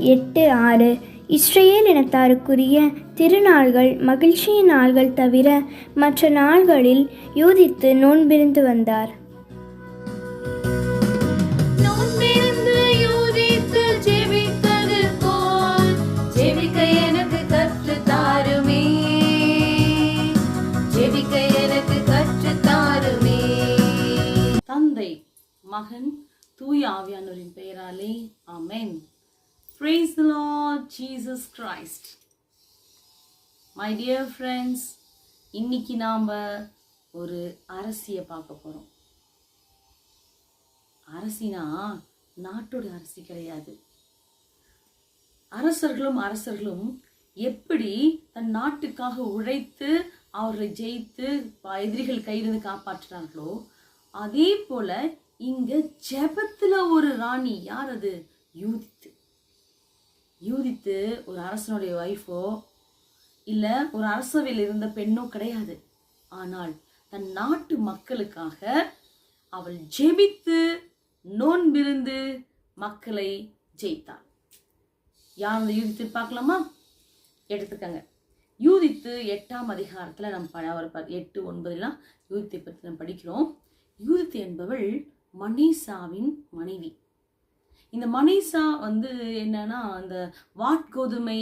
எட்டு ஆறு. இஸ்ரேல் இனத்தாருக்குரிய திருநாள்கள் மகிழ்ச்சியின் நாள்கள் தவிர மற்ற நாள்களில் யூதித்து நோன்பிருந்து வந்தார். மகன் தூய ஆவியானவரின் பெயராலே ஆமென். Praise the lord jesus christ. My dear friends இன்னைக்கு நாம ஒரு அரசியை பார்க்க போறோம். அரசினா நாட்டோட அரசி கிடையாது. அரசர்களும் அரசர்களும் எப்படி தன் நாட்டுக்காக உழைத்து அவர்களை ஜெயித்து எதிரிகள் கையிலிருந்து காப்பாற்றினார்களோ அதே போல இங்க ஜெபத்துல ஒரு ராணி யார் அது? யூதித்து. யூதித்து ஒரு அரசனுடைய ஒய்ஃபோ இல்ல ஒரு அரசவையில் இருந்த பெண்ணோ கிடையாது. ஆனால் தன் நாட்டு மக்களுக்காக அவள் ஜெபித்து நோன்பிருந்து மக்களை ஜெயித்தாள். யார் அந்த யூதித்து பார்க்கலாமா? எடுத்துக்கங்க. யூதித்து எட்டாம் அதிகாரத்தில் நம்ம ப- ப- எட்டு ஒன்பதுலாம் யூதித்தை பற்றி நம்ம படிக்கிறோம். யூதித்து என்பவள் மனிஷாவின் மனைவி. இந்த மனிஷா வந்து என்னன்னா அந்த வாட்கோதுமை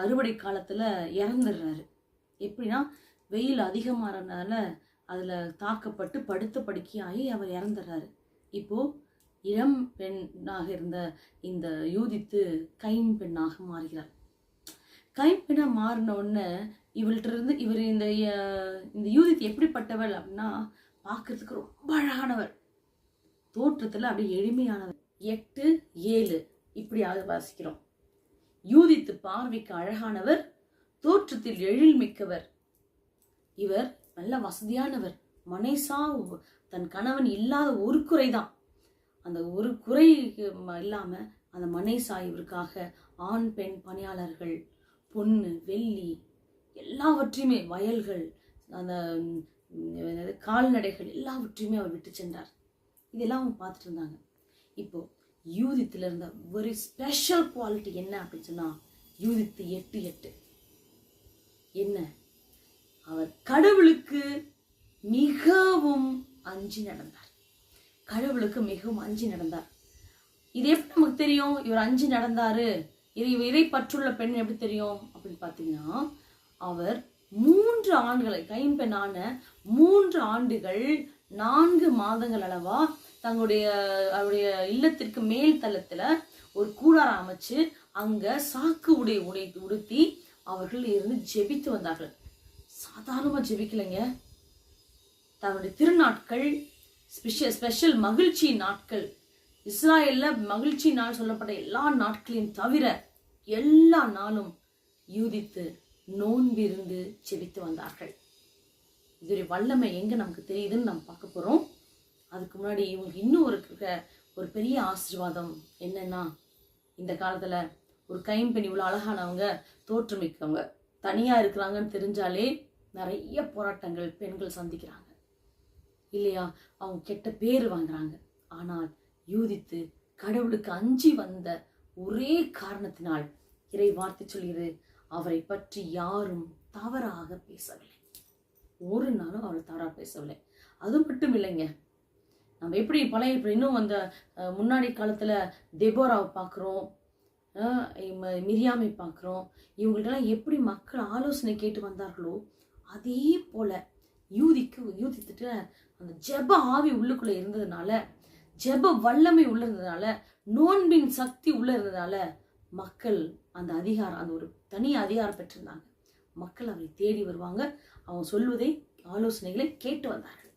அறுவடை காலத்தில் இறந்துடுறாரு. எப்படின்னா வெயில் அதிகமாகறதுனால அதில் தாக்கப்பட்டு படுத்த படுக்கையாகி அவர் இறந்துடுறாரு. இப்போ இளம் பெண்ணாக இருந்த இந்த யூதித்து கைம்பெண்ணாக மாறுகிறார் கைம்பெண்ணாக மாறின உடனே இவள்கிட்ட இருந்து இவர் இந்த இந்த யூதித் எப்படிப்பட்டவள் அப்படின்னா பார்க்கறதுக்கு ரொம்ப அழகானவர் தோற்றத்தில் அப்படியே எளிமையானவர் எட்டு ஏழு. இப்படியாவது வாசிக்கிறோம். யூதித்து பார்வைக்கு அழகானவர் தோற்றத்தில் எழில்மிக்கவர் இவர் நல்ல வசதியானவர். மனைசா தன் கணவன் இல்லாத ஒரு குறைதான். அந்த ஒரு குறை இல்லாமல் அந்த மனைசா இவருக்காக ஆண் பெண் பணியாளர்கள் பொண்ணு வெள்ளி எல்லாவற்றையுமே வயல்கள் அந்த கால்நடைகள் எல்லாவற்றையுமே அவர் விட்டு சென்றார். இதெல்லாம் அவங்க பார்த்துட்டு இருந்தாங்க. இப்போ யூதித்தில் இருந்த ஒரு ஸ்பெஷல் குவாலிட்டி என்ன அப்படின்னு சொன்னால் யூதித்து எட்டு எட்டு. என்ன? அவர் கடவுளுக்கு மிகவும் அஞ்சு நடந்தார். கடவுளுக்கு மிகவும் அஞ்சி நடந்தார். இது எப்படி நமக்கு தெரியும்? இவர் அஞ்சு நடந்தாரு. இதை இறை பற்றுள்ள பெண் எப்படி தெரியும்? அப்படின்னு பார்த்தீங்கன்னா அவர் மூன்று ஆண்டுகளை கைம்பெண்ணான மூன்று ஆண்டுகள் நான்கு மாதங்கள் அளவா தங்களுடைய அவருடைய இல்லத்திற்கு மேல் தளத்துல ஒரு கூடாரம் அமைச்சு அங்க சாக்கு உடை உடை உடுத்தி அவர்கள் இருந்து ஜெபித்து வந்தார்கள். சாதாரணமா ஜெபிக்கலைங்க. தன்னுடைய திருநாட்கள் ஸ்பெஷல் ஸ்பெஷல் மகிழ்ச்சி நாட்கள். இஸ்ராயல்ல மகிழ்ச்சி நாள் சொல்லப்பட்ட எல்லா நாட்களையும் தவிர எல்லா நாளும் யூதித்து நோன்பிருந்து ஜெபித்து வந்தார்கள். இதோடைய வல்லமை எங்கே நமக்கு தெரியுதுன்னு நம்ம பார்க்க போகிறோம் அதுக்கு முன்னாடி இவங்களுக்கு இன்னும் ஒரு க- ஒரு பெரிய ஆசீர்வாதம் என்னென்னா இந்த காலத்தில் ஒரு கைம்பெண் இவ்வளோ அழகானவங்க தோற்றமிக்கவங்க தனியாக இருக்கிறாங்கன்னு தெரிஞ்சாலே நிறைய போராட்டங்கள் பெண்கள் சந்திக்கிறாங்க. இல்லையா? அவங்க கெட்ட பேர் வாங்குறாங்க. ஆனால் யூதித்து கடவுளுக்கு அஞ்சி வந்த ஒரே காரணத்தினால் இறை வார்த்தை சொல்கிறது அவரை பற்றி யாரும் தவறாக பேசவில்லை. ஒரு நாளும் அவரை தவறாக பேசவில்லை. அது மட்டும் இல்லைங்க. நம்ம எப்படி பழைய இப்போ இன்னும் அந்த முன்னாடி காலத்தில் தெபோராவை பார்க்குறோம் மிரியாமை பார்க்குறோம் இவங்கள்ட்டெல்லாம் எப்படி மக்கள் ஆலோசனை கேட்டு வந்தார்களோ அதே போல் யூதிக்கு யூதித்துட்டு அந்த ஜெப ஆவி உள்ளுக்குள்ளே இருந்ததுனால ஜெப வல்லமை உள்ள இருந்ததுனால நோன்பின் சக்தி உள்ள இருந்ததுனால மக்கள் அந்த அதிகாரம் அந்த ஒரு தனி அதிகாரம் பெற்றிருந்தாங்க. மக்கள் அவரை தேடி வருவாங்க. அவங்க சொல்வதை ஆலோசனைகளை கேட்டு வந்தார்கள்.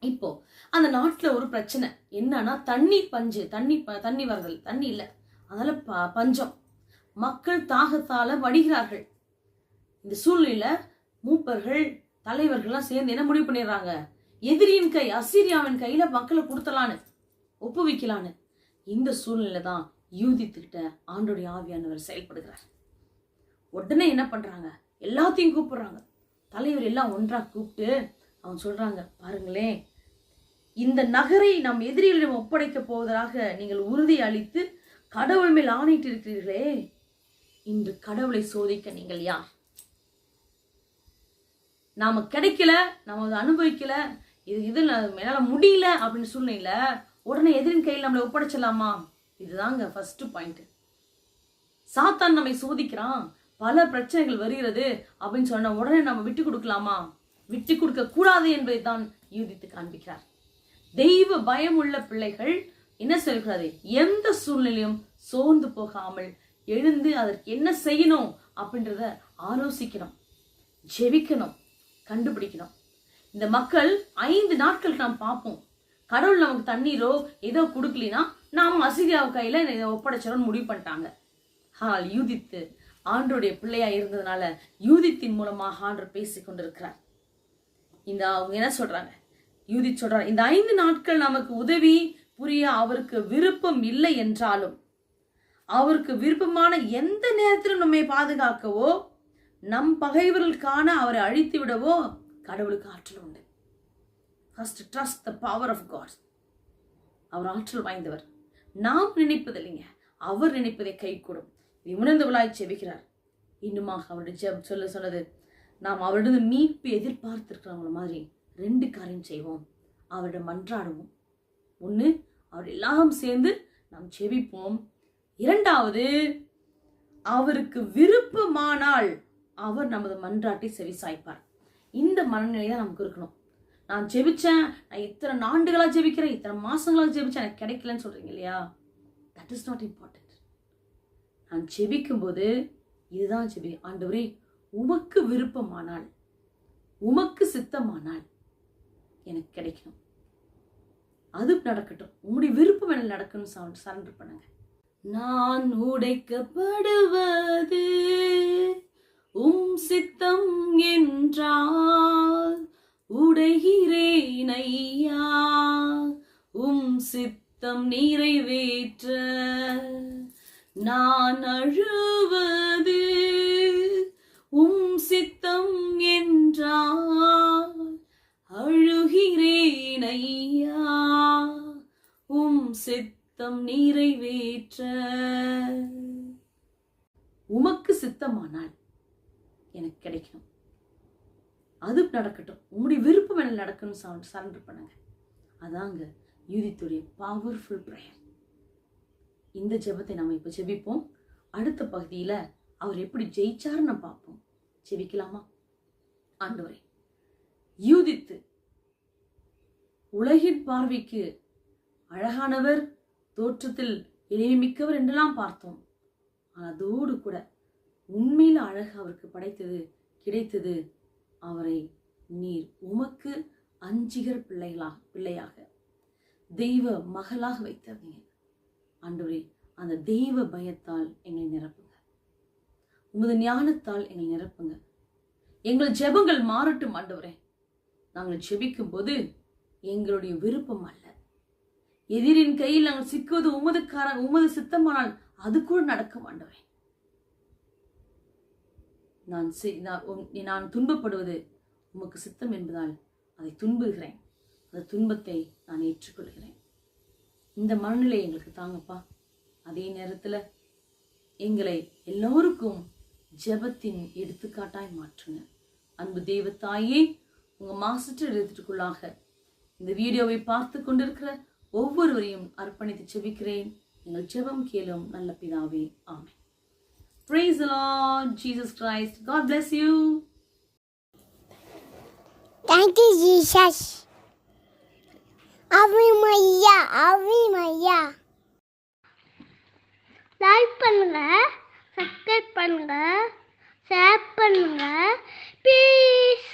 இப்போ அந்த நாட்டில் ஒரு பிரச்சனை. என்னன்னா தண்ணி பஞ்சு தண்ணி ப- தண்ணி வரதல். தண்ணி இல்லை. அதனால ப பஞ்சம். மக்கள் தாகத்தால வடிகிறார்கள். இந்த சூழ்நிலையில மூப்பர்கள் தலைவர்கள்லாம் சேர்ந்து என்ன முடிவு பண்ணிடுறாங்க? எதிரியின் கை அசிரியாவின் கையில மக்களை கொடுத்தலான்னு ஒப்புவிக்கலான்னு. இந்த சூழ்நிலை தான் யூதித்துக்கிட்ட ஆண்டோடைய ஆவியானவர் செயல்படுகிறார். உடனே என்ன பண்ணுறாங்க எல்லாத்தையும் கூப்பிடுறாங்க. தலைவர் எல்லாம் ஒன்றாக கூப்பிட்டு அவங்க சொல்கிறாங்க பாருங்களேன் இந்த நகரை நம் எதிரிகளிடம் ஒப்படைக்க போவதாக நீங்கள் உறுதி அளித்து கடவுள் மேல் ஆணையிட்டு இருக்கிறீர்களே இன்று கடவுளை சோதிக்க நீங்கள் யார்? நாம் கிடைக்கல நாம் அதை அனுபவிக்கல இது இது என்னால முடியல அப்படின்னு சூழ்நிலையில் உடனே எதிரின் கையில் நம்மளை ஒப்படைச்சிடலாமா? இதுதாங்க ஃபஸ்ட்டு பாயிண்ட்டு சாத்தான் நம்மை சோதிக்கிறான். பல பிரச்சனைகள் வருகிறது அப்படின்னு சொன்ன உடனே நம்ம விட்டு கொடுக்கலாமா? விட்டு கொடுக்க கூடாது என்பதை தான் யூதித்து காண்பிக்கிறார். தெய்வ பயம் உள்ள பிள்ளைகள் என்ன சொல்கிறது? எந்த சூழ்நிலையும் சோர்ந்து போகாமல் எழுந்து அதற்கு என்ன செய்யணும் அப்படின்றத ஆலோசிக்கணும் ஜெபிக்கணும் கண்டுபிடிக்கணும். இந்த மக்கள் ஐந்து நாட்கள் நாம் பார்ப்போம். கடவுள் நமக்கு தண்ணீரோ ஏதோ கொடுக்கலினா நாம் அசிரியாவு கையில இதை ஒப்படைச்சிடணும்னு முடிவு பண்ணிட்டாங்க. ஹால் யூதித்து ஆண்டோடைய பிள்ளையா இருந்ததுனால யூதித்தின் மூலமாக ஆண்டர் பேசிக் கொண்டிருக்கிறார். இந்த அவங்க என்ன சொல்றாங்க? யூதித் சொல்றாங்க இந்த ஐந்து நாட்கள் நமக்கு உதவி புரிய அவருக்கு விருப்பம் இல்லை என்றாலும் அவருக்கு விருப்பமான எந்த நேரத்திலும் நம்மை பாதுகாக்கவோ நம் பகைவர்களுக்கான அவரை அழித்து விடவோ கடவுளுக்கு ஆற்றல் உண்டு. First trust the power of God அவர் ஆற்றல் வாய்ந்தவர். நாம் நினைப்பதில்லைங்க அவர் நினைப்பதை கைகூடும். இதை உணர்ந்தவளாய் செவிக்கிறார் இன்னுமாக அவருடைய ஜெபம் சொல்ல சொன்னது நாம் அவரிடம் மீட்பு எதிர்பார்த்திருக்கிறவங்கள மாதிரி ரெண்டு காரியம் செய்வோம். அவரிடம் மன்றாடுவோம். ஒன்று அவர் எல்லாம் சேர்ந்து நாம் செவிப்போம் இரண்டாவது அவருக்கு விருப்பமானால் அவர் நமது மன்றாட்டை செவி சாய்ப்பார் இந்த மனநிலை தான் நமக்கு இருக்கணும். நான் ஜெபிச்சேன் நான் இத்தனை ஆண்டுகளாக ஜெபிக்கிறேன் இத்தனை மாசங்களா ஜெபிச்சேன் எனக்கு கிடைக்கலன்னு சொல்கிறீங்க இல்லையா? தட் இஸ் நாட் இம்பார்ட்டன்ட் நான் ஜெபிக்கும்போது இதுதான் ஜெபி ஆண்டவரே உமக்கு விருப்பமானால் உமக்கு சித்தமானால் எனக்கு கிடைக்கணும். அது நடக்கட்டும். உங்களுடைய விருப்பம் என்ன நடக்கணும்னு சரண்டர் பண்ணுங்க. நான் உடைக்கப்படுவது உம் சித்தம் என்றால் உடைகிறேன் ஐயா. உம் சித்தம் நிறைவேற்ற நான் அழுவது உம் சித்தம் என்றால் அழுகிறேன் ஐயா. உம் சித்தம் நிறைவேற்ற. உமக்கு சித்தமானால் எனக்கு கிடைக்கணும். அது நடக்கட்டும். உங்களுடைய விருப்பம் என்ன நடக்கணும் சரண்டர் பண்ணுங்க. அதாங்க யூதித்துடைய பவர்ஃபுல் ப்ரேயர் இந்த ஜெபத்தை நம்ம இப்போ ஜெபிப்போம். அடுத்த பகுதியில் அவர் எப்படி ஜெயிச்சாருன்னு பார்ப்போம். ஜெபிக்கலாமா? ஆண்டவரே யூதித்து உலகின் பார்வைக்கு அழகானவர் தோற்றத்தில் இணையமிக்கவர் என்றெல்லாம் பார்த்தோம். ஆனால் அதோடு கூட உண்மையில் அழகு அவருக்கு படைத்தது கிடைத்தது அவரை நீர் உமக்கு அஞ்சிகர் பிள்ளைகளாக பிள்ளையாக தெய்வ மகளாக வைத்தவங்க ஆண்டவரே அந்த தெய்வ பயத்தால் எங்களை நிரப்புங்க. உமது ஞானத்தால் எங்களை நிரப்புங்க. எங்கள் ஜெபங்கள் மாறட்டும் ஆண்டவரே. நாங்கள் ஜெபிக்கும் போது எங்களுடைய விருப்பம் அல்ல. எதிரின் கையில் நாங்கள் சிக்குவது உமது கார உமது சித்தமானால் அது கூட நடக்க ஆண்டவரே. நான் நான் உம்- நான் துன்பப்படுவது உமக்கு சித்தம் என்பதால் அதை துன்புகிறேன். அந்த துன்பத்தை நான் ஏற்றுக்கொள்கிறேன். இந்த மனநிலை எங்களுக்கு தாங்கப்பா. அதே நேரத்தில் எங்களை எல்லோருக்கும் ஜெபத்தின் எடுத்துக்காட்டாய் மாற்றுங்க. அன்பு தெய்வத்தாயே உங்கள் மாசற்ற எழுத்துக்குள்ளாக இந்த வீடியோவை பார்த்து கொண்டிருக்கிற ஒவ்வொருவரையும் அர்ப்பணித்து செபிக்கிறேன். எங்கள் ஜெபம் கேளும் நல்ல பிதாவே amen praise Jesus Lord, Jesus Christ. God you you. Thank அவிமையா Jesus. Ave Maria, லைக் பண்ணுங்க சப்ஸ்கிரைப் பண்ணுங்க ஷேர் பண்ணுங்க ப்ளீஸ்